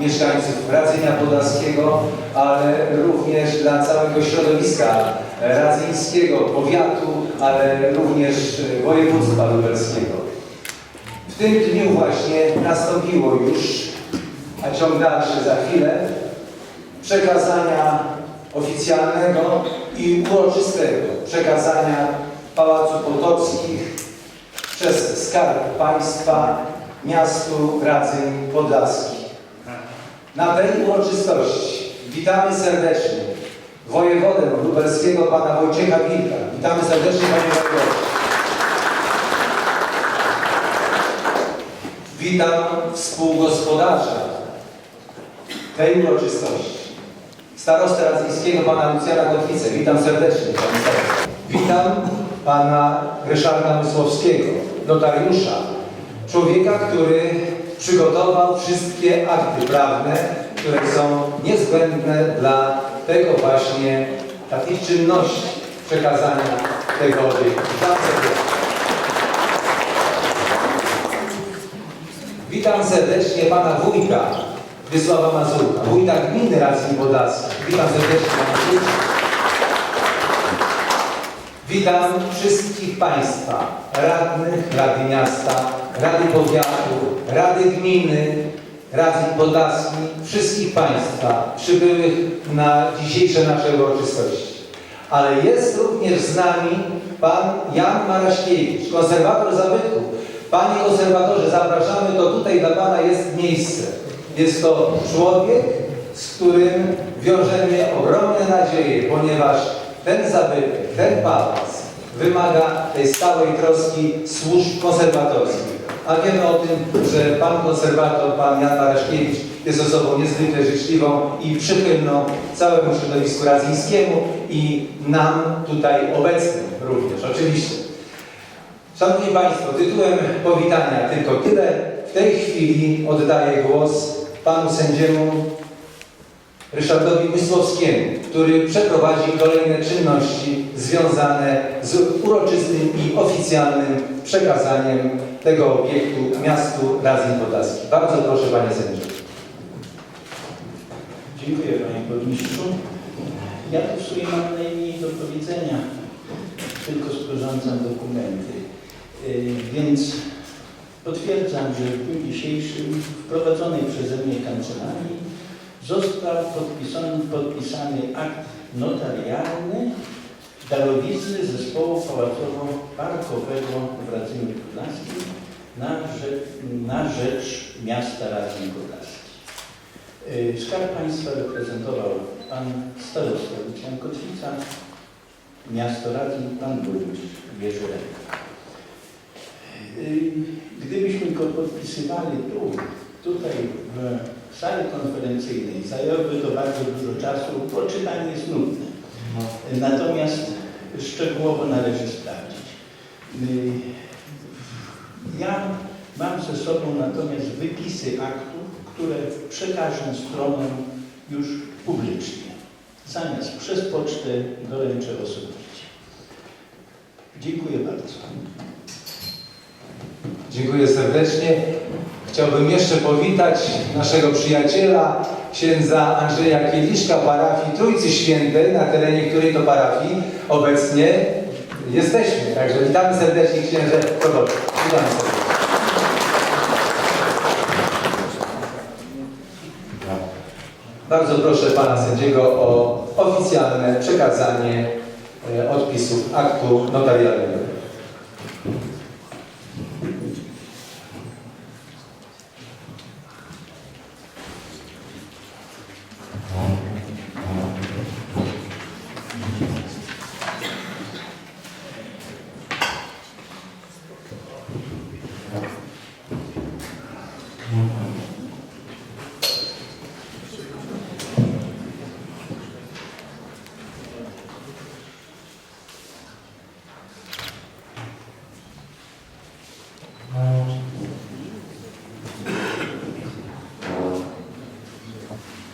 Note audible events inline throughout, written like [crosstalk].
mieszkańców Radzynia Podlaskiego, ale również dla całego środowiska radzyńskiego, powiatu, ale również województwa lubelskiego. W tym dniu właśnie nastąpiło już, a ciąg dalszy za chwilę, przekazania oficjalnego i uroczystego przekazania Pałacu Potockich przez Skarb Państwa miastu Radzyń Podlaski. Na tej uroczystości witamy serdecznie wojewodę lubelskiego pana Wojciecha Wilka. Witamy serdecznie panie wojewodzie. Witam współgospodarza tej uroczystości. Starostę radzyńskiego pana Lucjana Kotwicę. Witam serdecznie, panie starosto. Witam pana Ryszarda Mysłowskiego, notariusza, człowieka, który przygotował wszystkie akty prawne, które są niezbędne dla tego właśnie, takich czynności przekazania tego obiektu. Witam serdecznie. Pana wójta Wysława Mazurka, wójta gminy Radzin Podlaski. Witam serdecznie pana wójta. Witam wszystkich państwa, radnych, Rady Miasta, Rady Powiatu, Rady Gminy, Radzin Podlaski, wszystkich państwa przybyłych na dzisiejsze nasze uroczystości. Ale jest również z nami pan Jan Maraśkiewicz, konserwator zabytków. Panie konserwatorze, zapraszamy, to tutaj dla Pana jest miejsce. Jest to człowiek, z którym wiążemy ogromne nadzieje, ponieważ ten zabytek, ten pałac wymaga tej stałej troski służb konserwatorskich. A wiemy o tym, że Pan konserwator, Pan Jan Maraszkiewicz jest osobą niezwykle życzliwą i przychylną całemu środowisku radzyńskiemu i nam tutaj obecnym również, oczywiście. Szanowni Państwo, tytułem powitania tylko tyle. W tej chwili oddaję głos panu sędziemu Ryszardowi Mysłowskiemu, który przeprowadzi kolejne czynności związane z uroczystym i oficjalnym przekazaniem tego obiektu miastu Radzin Podlaski. Bardzo proszę panie sędzio. Dziękuję Panie Burmistrzu. Ja tu w sumie mam najmniej do powiedzenia, tylko sporządzam dokumenty. Yy, Więc potwierdzam, że w dniu dzisiejszym w prowadzonej przeze mnie kancelarii został podpisany, podpisany akt notarialny darowizny zespołu pałacowo-parkowego w Radzyniu Podlaskim na rzecz, na rzecz miasta Radzin Podlaski. Y, Skarb Państwa reprezentował Pan Starosta Lucjan Kotwica, Miasto Radzin, Pan Burmistrz Jerzy Ręka. Y, Gdybyśmy go podpisywali tu, tutaj w sali konferencyjnej, zajęłoby to bardzo dużo czasu, bo czytanie jest nudne. Natomiast szczegółowo należy sprawdzić. Ja mam ze sobą natomiast wypisy aktów, które przekażę stronom już publicznie. Zamiast przez pocztę doręczę osobiście. Dziękuję bardzo. Dziękuję serdecznie. Chciałbym jeszcze powitać naszego przyjaciela, księdza Andrzeja Kieliszka, parafii Trójcy Świętej, na terenie której to parafii obecnie jesteśmy. Także witamy serdecznie księże Kogoty. Witamy serdecznie. Bardzo proszę pana sędziego o oficjalne przekazanie e, odpisów aktu notarialnego.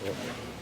Yeah.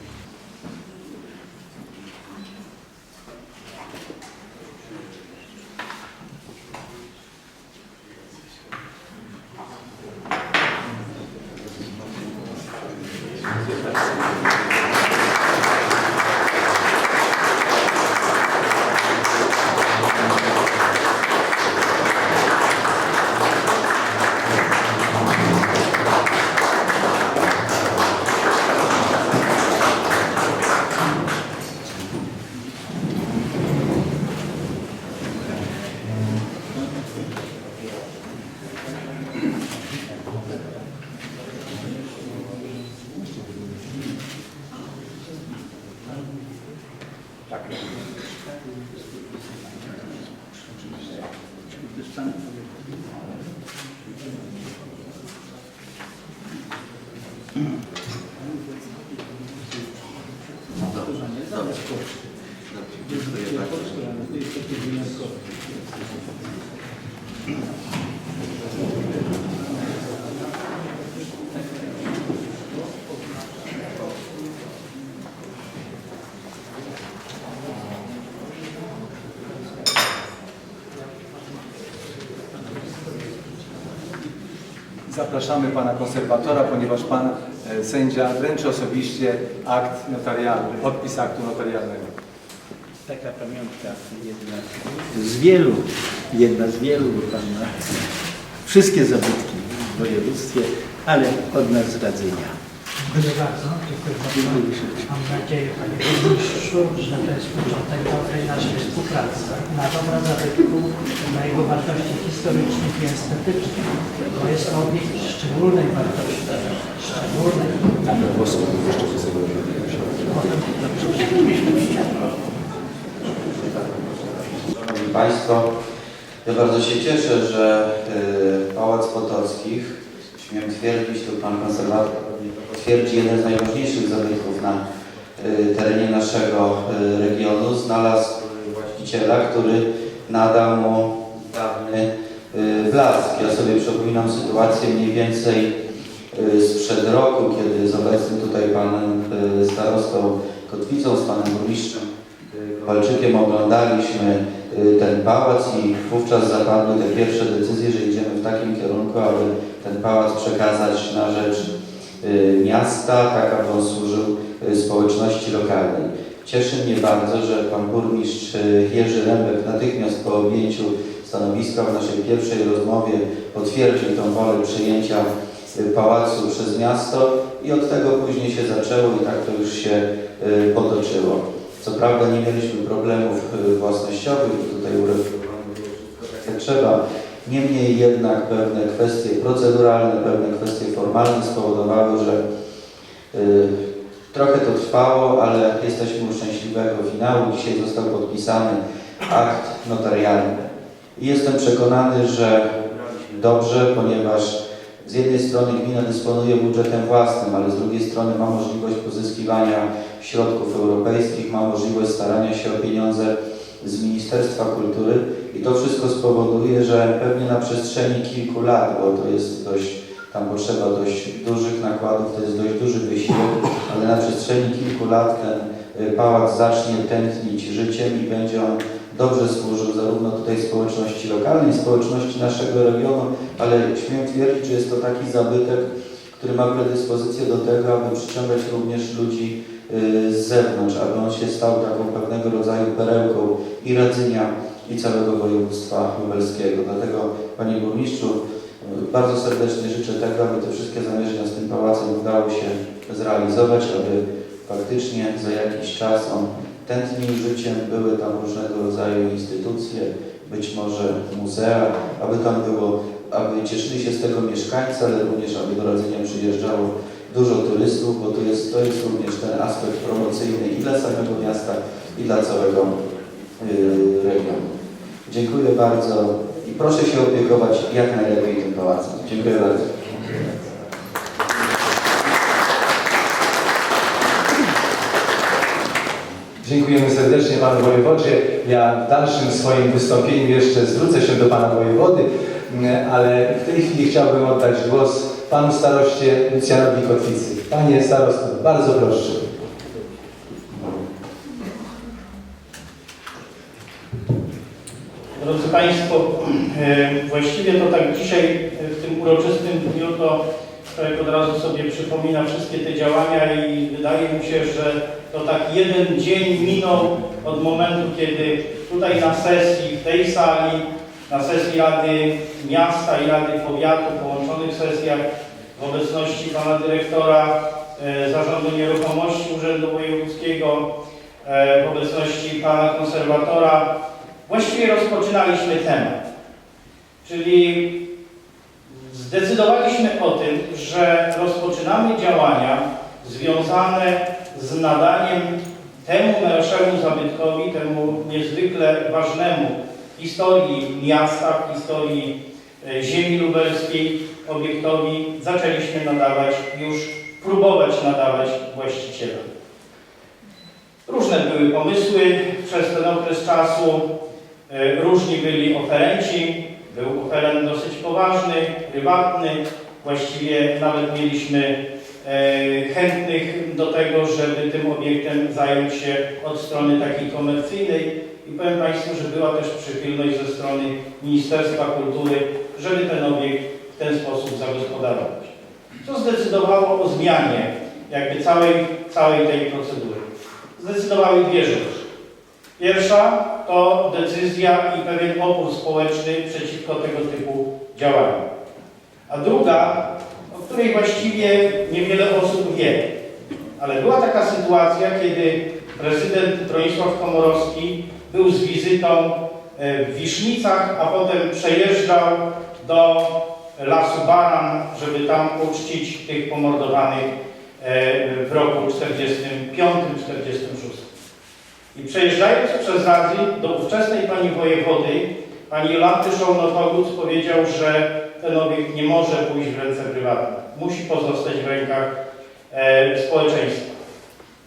Zapraszamy pana konserwatora, ponieważ pan e, sędzia wręczy osobiście akt notarialny, podpis aktu notarialnego. Taka pamiątka, jedna z wielu, jedna z wielu, bo Pan ma wszystkie zabytki w województwie, ale od nas z radzenia. Dziękuję bardzo. Dziękuję bardzo. Mam nadzieję, Panie Burmistrzu, że to jest początek dobrej naszej współpracy na dobra zabytku na jego wartości historycznych i estetycznych, bo jest to obiekt szczególnej wartości. Szczególnej. Szanowni Państwo, ja bardzo się cieszę, że y, Pałac Potockich, śmiem twierdzić, tu Pan Konserwator to potwierdzi, jeden z najważniejszych zabytków na y, terenie naszego y, regionu, znalazł właściciela, który nadał mu dawny y, blask. Ja sobie przypominam sytuację mniej więcej sprzed roku, kiedy z obecnym tutaj Panem Starostą Kotwicą, z Panem Burmistrzem Kowalczykiem oglądaliśmy ten pałac i wówczas zapadły te pierwsze decyzje, że idziemy w takim kierunku, aby ten pałac przekazać na rzecz y, miasta, tak aby on służył y, społeczności lokalnej. Cieszy mnie bardzo, że pan burmistrz y, Jerzy Rębek natychmiast po objęciu stanowiska w naszej pierwszej rozmowie potwierdził tą wolę przyjęcia pałacu przez miasto i od tego później się zaczęło i tak to już się potoczyło. Co prawda nie mieliśmy problemów własnościowych tutaj uregulowane było wszystko tak jak trzeba. Niemniej jednak pewne kwestie proceduralne, pewne kwestie formalne spowodowały, że y, trochę to trwało, ale jesteśmy szczęśliwego finału. Dzisiaj został podpisany akt notarialny. I jestem przekonany, że dobrze, ponieważ z jednej strony gmina dysponuje budżetem własnym, ale z drugiej strony ma możliwość pozyskiwania środków europejskich, ma możliwość starania się o pieniądze z Ministerstwa Kultury i to wszystko spowoduje, że pewnie na przestrzeni kilku lat, bo to jest dość, tam potrzeba dość dużych nakładów, to jest dość duży wysiłek, ale na przestrzeni kilku lat ten y, pałac zacznie tętnić życiem i będzie on dobrze służył zarówno tutaj społeczności lokalnej, społeczności naszego regionu, ale śmiem twierdzić, że jest to taki zabytek, który ma predyspozycję do tego, aby przyciągać również ludzi z zewnątrz, aby on się stał taką pewnego rodzaju perełką i Radzynia, i całego województwa lubelskiego. Dlatego, Panie Burmistrzu, y, bardzo serdecznie życzę tego, aby te wszystkie zamierzenia z tym pałacem udało się zrealizować, aby faktycznie za jakiś czas on tętnił życiem, były tam różnego rodzaju instytucje, być może muzea, aby tam było, aby cieszyli się z tego mieszkańcy, ale również aby do Radzenia przyjeżdżało dużo turystów, bo to jest, to jest również ten aspekt promocyjny i dla samego miasta, i dla całego yy, regionu. Dziękuję bardzo i proszę się opiekować jak najlepiej tym pałacem. Dziękuję bardzo. Dziękujemy serdecznie Panu Wojewodzie. Ja w dalszym swoim wystąpieniu jeszcze zwrócę się do Pana Wojewody, m, ale w tej chwili chciałbym oddać głos Panu Staroście Lucjanowi Kotwicy. Panie Starosto, bardzo proszę. Drodzy Państwo, e, właściwie to tak dzisiaj e, w tym uroczystym dniu to człowiek od razu sobie przypomina wszystkie te działania i wydaje mu się, że to tak jeden dzień minął od momentu, kiedy tutaj na sesji, w tej sali, na sesji Rady Miasta i Rady Powiatu, połączonych sesjach w obecności pana dyrektora e, Zarządu Nieruchomości Urzędu Wojewódzkiego, e, w obecności pana konserwatora, właściwie rozpoczynaliśmy temat. Czyli zdecydowaliśmy o tym, że rozpoczynamy działania związane z nadaniem temu naszemu zabytkowi, temu niezwykle ważnemu historii miasta, historii e, ziemi lubelskiej obiektowi, zaczęliśmy nadawać, już próbować nadawać właściciela. Różne były pomysły przez ten okres czasu, e, różni byli oferenci, był oferent dosyć poważny, prywatny, właściwie nawet mieliśmy e, chętnych do tego, żeby tym obiektem zająć się od strony takiej komercyjnej. I powiem Państwu, że była też przychylność ze strony Ministerstwa Kultury, żeby ten obiekt ten sposób zagospodarować. Co zdecydowało o zmianie jakby całej, całej tej procedury. Zdecydowały dwie rzeczy. Pierwsza to decyzja i pewien opór społeczny przeciwko tego typu działaniom. A druga, o której właściwie niewiele osób wie, ale była taka sytuacja, kiedy prezydent Bronisław Komorowski był z wizytą e, w Wisznicach, a potem przejeżdżał do Lasu Baran, żeby tam uczcić tych pomordowanych e, w roku 45-46. I przejeżdżając przez Radzį do ówczesnej pani wojewody, pani Jolanty Szołnotoguc powiedział, że ten obiekt nie może pójść w ręce prywatne. Musi pozostać w rękach e, społeczeństwa.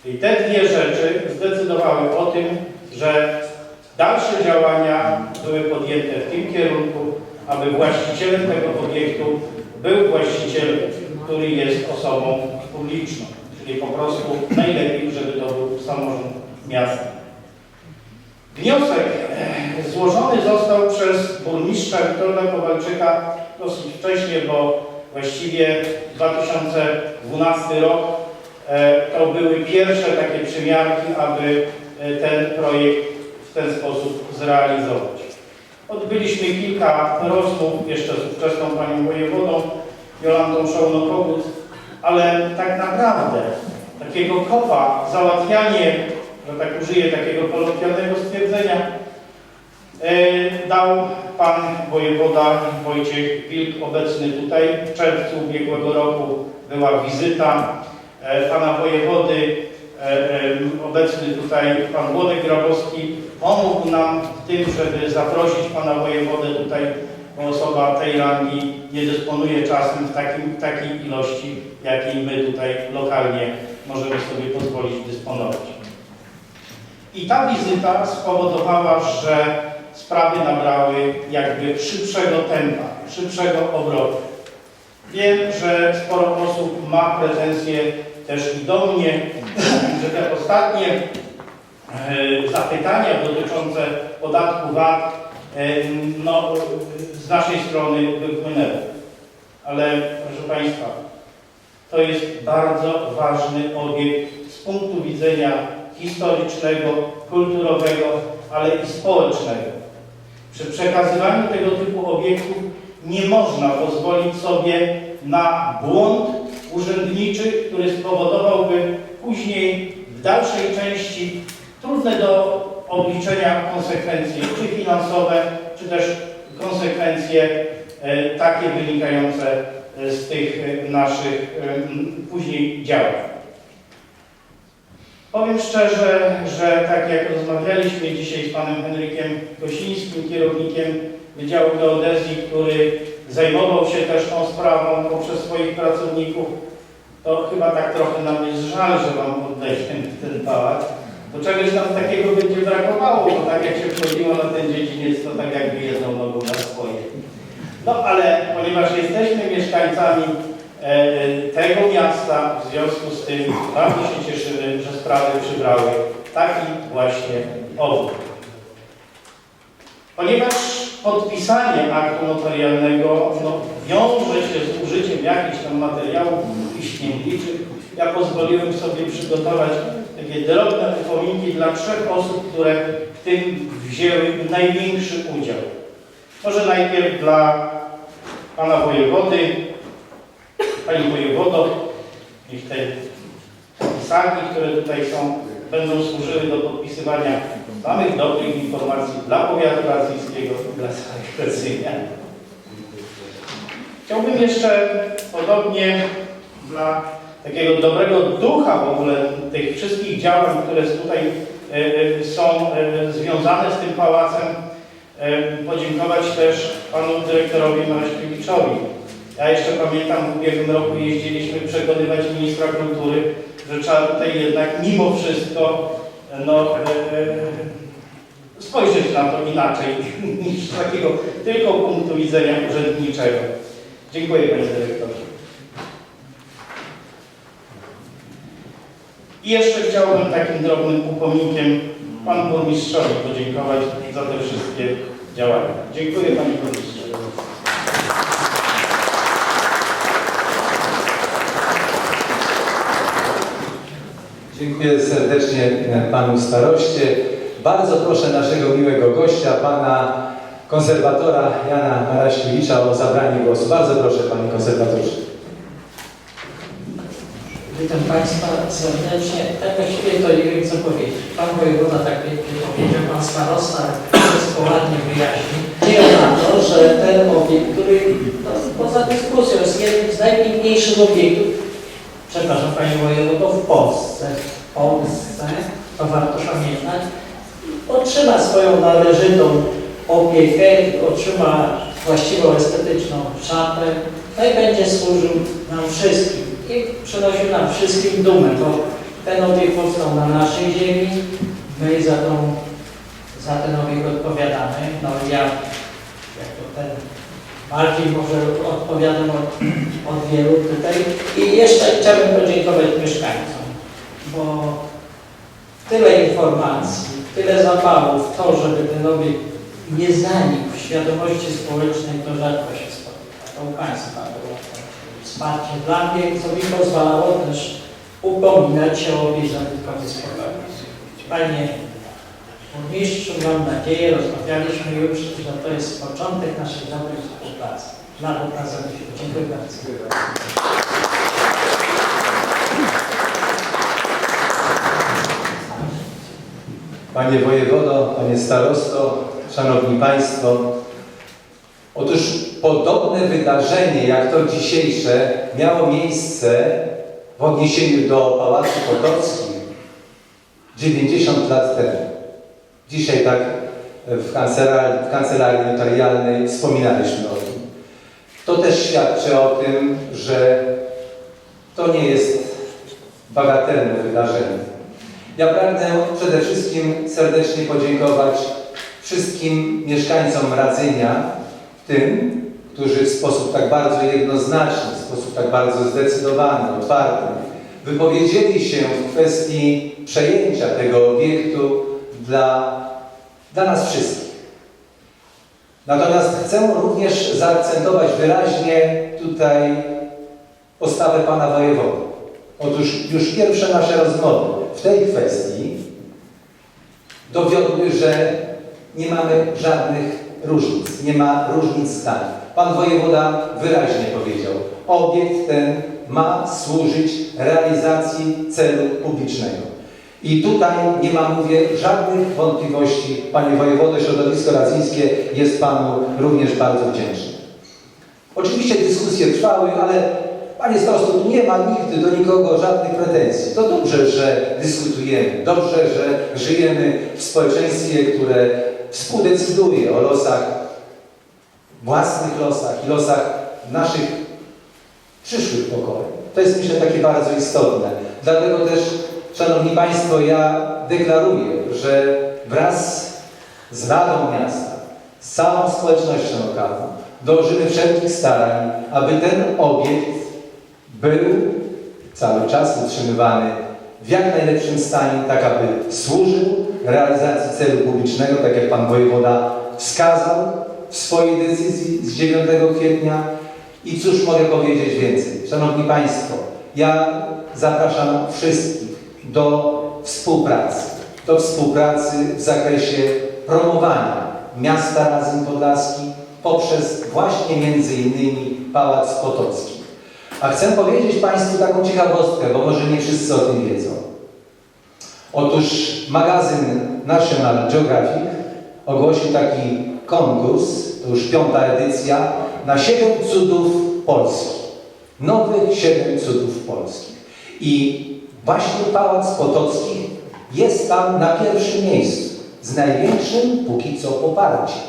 I te dwie rzeczy zdecydowały o tym, że dalsze działania były podjęte w tym kierunku, aby właścicielem tego obiektu był właściciel, który jest osobą publiczną. Czyli po prostu najlepiej, żeby to był samorząd miasta. Wniosek e, złożony został przez burmistrza Witolda Kowalczyka dosyć wcześnie, bo właściwie 2012 rok e, to były pierwsze takie przymiarki, aby e, ten projekt w ten sposób zrealizować. Odbyliśmy kilka rozmów jeszcze z ówczesną panią wojewodą Jolantą Szołnokogut, ale tak naprawdę takiego kopa, załatwianie, że tak użyję takiego kolokwialnego stwierdzenia, e, dał pan wojewoda Wojciech Wilk, obecny tutaj. W czerwcu ubiegłego roku była wizyta e, pana wojewody, obecny tutaj pan Włodek Grabowski. Pomógł nam w tym, żeby zaprosić pana wojewodę tutaj, bo osoba tej rangi nie dysponuje czasem w takim, takiej ilości, jakiej my tutaj lokalnie możemy sobie pozwolić dysponować. I ta wizyta spowodowała, że sprawy nabrały jakby szybszego tempa, szybszego obrotu. Wiem, że sporo osób ma pretensje też i do mnie, że te ostatnie e, zapytania dotyczące podatku VAT e, no, z naszej strony wypłynęły. Ale proszę Państwa, to jest bardzo ważny obiekt z punktu widzenia historycznego, kulturowego, ale i społecznego. Przy przekazywaniu tego typu obiektów nie można pozwolić sobie na błąd urzędniczy, który spowodowałby później w dalszej części trudne do obliczenia konsekwencje, czy finansowe, czy też konsekwencje e, takie wynikające e, z tych e, naszych później działań. Powiem szczerze, że tak jak rozmawialiśmy dzisiaj z panem Henrykiem Kosińskim, kierownikiem Wydziału Geodezji, który zajmował się też tą sprawą poprzez swoich pracowników, to chyba tak trochę nam jest żal, że wam oddajemy ten pałac. Bo czegoś nam takiego będzie brakowało, bo tak jak się wchodziło na ten dziedziniec, to tak jakby jedną nogą na swoje. No ale ponieważ jesteśmy mieszkańcami e, tego miasta, w związku z tym bardzo się cieszymy, że sprawy przybrały taki właśnie obrót. Ponieważ podpisanie aktu notarialnego no, wiąże się z użyciem jakichś tam materiałów piśmienniczych. Ja pozwoliłem sobie przygotować takie drobne upominki dla trzech osób, które w tym wzięły największy udział. Może najpierw dla pana wojewody, pani wojewodo, niech te pisarki, które tutaj są, będą służyły do podpisywania samych dobrych informacji dla powiatu racyjskiego i dla całych Racyjnia. Chciałbym jeszcze podobnie dla takiego dobrego ducha w ogóle tych wszystkich działań, które tutaj e, e, są e, związane z tym pałacem, podziękować też panu dyrektorowi Maraśkiewiczowi. Ja jeszcze pamiętam, w ubiegłym roku jeździliśmy przekonywać ministra kultury, że trzeba tutaj jednak mimo wszystko no, spojrzeć na to inaczej [laughs] niż z takiego tylko punktu widzenia urzędniczego. Dziękuję panie dyrektorze. I jeszcze chciałbym takim drobnym upominkiem panu burmistrzowi podziękować za te wszystkie działania. Dziękuję panie burmistrzu. Dziękuję serdecznie panu staroście. Bardzo proszę naszego miłego gościa, pana konserwatora Jana Maraśkiewicza o zabranie głosu. Bardzo proszę panie konserwatorze. Witam Państwa serdecznie. Tak właściwie to nie wiem co powiedzieć. Pan wojewoda tak pięknie powiedział, pan starosta wszystko ładnie wyjaśnił. Dzieje na to, że ten obiekt, który no, poza dyskusją jest jednym z najpiękniejszych obiektów, przepraszam Panie wojewodo, w Polsce. W Polsce, to warto pamiętać, otrzyma swoją należytą opiekę, otrzyma właściwą estetyczną szatę, no i będzie służył nam wszystkim i przynosił nam wszystkim dumę, bo ten obiekt powstał na naszej ziemi, my za, tą, za ten obiekt odpowiadamy. No ja, jako ten bardziej może odpowiadam od, od wielu tutaj. I jeszcze chciałbym podziękować mieszkańcom, bo tyle informacji, tyle zapału w to, żeby ten obiekt nie zanikł w świadomości społecznej, to rzadko się spotyka. To u Państwa było wsparcie dla mnie, co mi pozwalało też upominać się o obiekt zabytkowy spokojny. Panie burmistrzu, mam nadzieję, rozmawialiśmy już, że to jest początek naszej dobrej współpracy. Dla zabytku. Dziękuję bardzo. Panie wojewodo, panie starosto, szanowni państwo. Otóż podobne wydarzenie jak to dzisiejsze miało miejsce w odniesieniu do Pałacu Potockich 90 lat temu. Dzisiaj tak w kancelarii, w kancelarii notarialnej wspominaliśmy o tym. To też świadczy o tym, że to nie jest bagatelne wydarzenie. Ja pragnę przede wszystkim serdecznie podziękować wszystkim mieszkańcom Radzynia, tym, którzy w sposób tak bardzo jednoznaczny, w sposób tak bardzo zdecydowany, otwarty, wypowiedzieli się w kwestii przejęcia tego obiektu dla, dla nas wszystkich. Natomiast chcę również zaakcentować wyraźnie tutaj postawę Pana Wojewody. Otóż już pierwsze nasze rozmowy w tej kwestii dowiodły, że nie mamy żadnych różnic, nie ma różnic zdań. Pan wojewoda wyraźnie powiedział, obiekt ten ma służyć realizacji celu publicznego. I tutaj nie ma, mówię, żadnych wątpliwości. Panie wojewodo, środowisko radzyńskie jest Panu również bardzo wdzięczne. Oczywiście dyskusje trwały, ale Panie starosto, nie ma nigdy do nikogo żadnych pretensji. To dobrze, że dyskutujemy, dobrze, że żyjemy w społeczeństwie, które współdecyduje o losach, własnych losach i losach naszych przyszłych pokoleń. To jest myślę takie bardzo istotne. Dlatego też, Szanowni Państwo, ja deklaruję, że wraz z Radą Miasta, z całą społecznością lokalną dążymy wszelkich starań, aby ten obiekt był cały czas utrzymywany w jak najlepszym stanie, tak aby służył realizacji celu publicznego, tak jak Pan Wojewoda wskazał w swojej decyzji z 9 kwietnia i cóż mogę powiedzieć więcej. Szanowni Państwo, ja zapraszam wszystkich do współpracy, do współpracy w zakresie promowania miasta Radzin Podlaski poprzez właśnie między innymi Pałac Potocki. A chcę powiedzieć Państwu taką ciekawostkę, bo może nie wszyscy o tym wiedzą. Otóż magazyn National Geographic ogłosił taki konkurs, to już piąta edycja, na 7 cudów Polski. Nowych 7 cudów polskich. I właśnie Pałac Potocki jest tam na pierwszym miejscu, z największym póki co poparciem.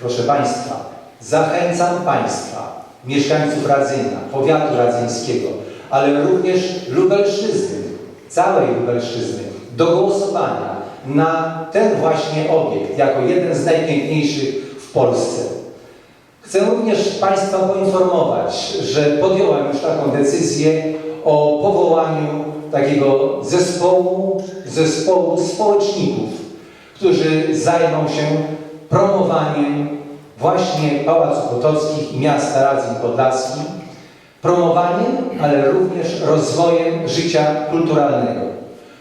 Proszę Państwa, zachęcam Państwa, mieszkańców Radzyna, powiatu radzyńskiego, ale również Lubelszczyzny, całej Lubelszczyzny, do głosowania na ten właśnie obiekt jako jeden z najpiękniejszych w Polsce. Chcę również Państwa poinformować, że podjąłem już taką decyzję o powołaniu takiego zespołu, zespołu społeczników, którzy zajmą się promowaniem właśnie Pałacu Potockich i miasta Radzin Podlaski, promowaniem, ale również rozwojem życia kulturalnego.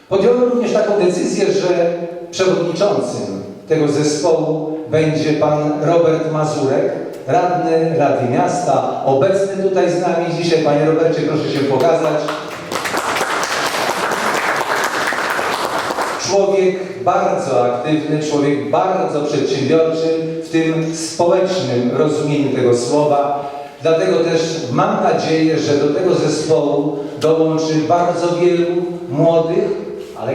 Podjąłem również taką decyzję, że przewodniczącym tego zespołu będzie pan Robert Mazurek, radny Rady Miasta, obecny tutaj z nami dzisiaj. Panie Robercie, proszę się pokazać. Człowiek bardzo aktywny, człowiek bardzo przedsiębiorczy tym społecznym rozumieniu tego słowa. Dlatego też mam nadzieję, że do tego zespołu dołączy bardzo wielu młodych, ale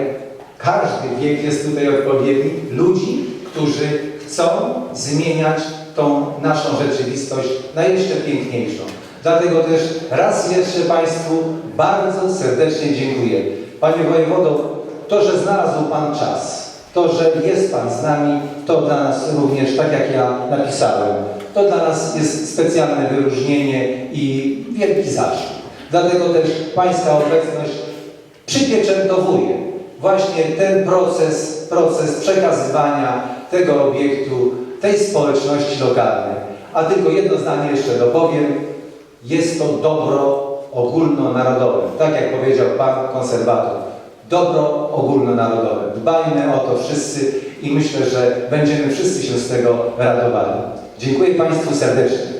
każdy wiek jest tutaj odpowiedni, ludzi, którzy chcą zmieniać tą naszą rzeczywistość na jeszcze piękniejszą. Dlatego też raz jeszcze Państwu bardzo serdecznie dziękuję. Panie Wojewodo, to, że znalazł Pan czas, to, że jest Pan z nami, to dla nas również, tak jak ja napisałem, to dla nas jest specjalne wyróżnienie i wielki zaszczyt. Dlatego też Pańska obecność przypieczętowuje właśnie ten proces, proces przekazywania tego obiektu, tej społeczności lokalnej. A tylko jedno zdanie jeszcze dopowiem. Jest to dobro ogólnonarodowe. Tak jak powiedział Pan konserwator. Dobro ogólnonarodowe. Dbajmy o to wszyscy i myślę, że będziemy wszyscy się z tego radowali. Dziękuję Państwu serdecznie.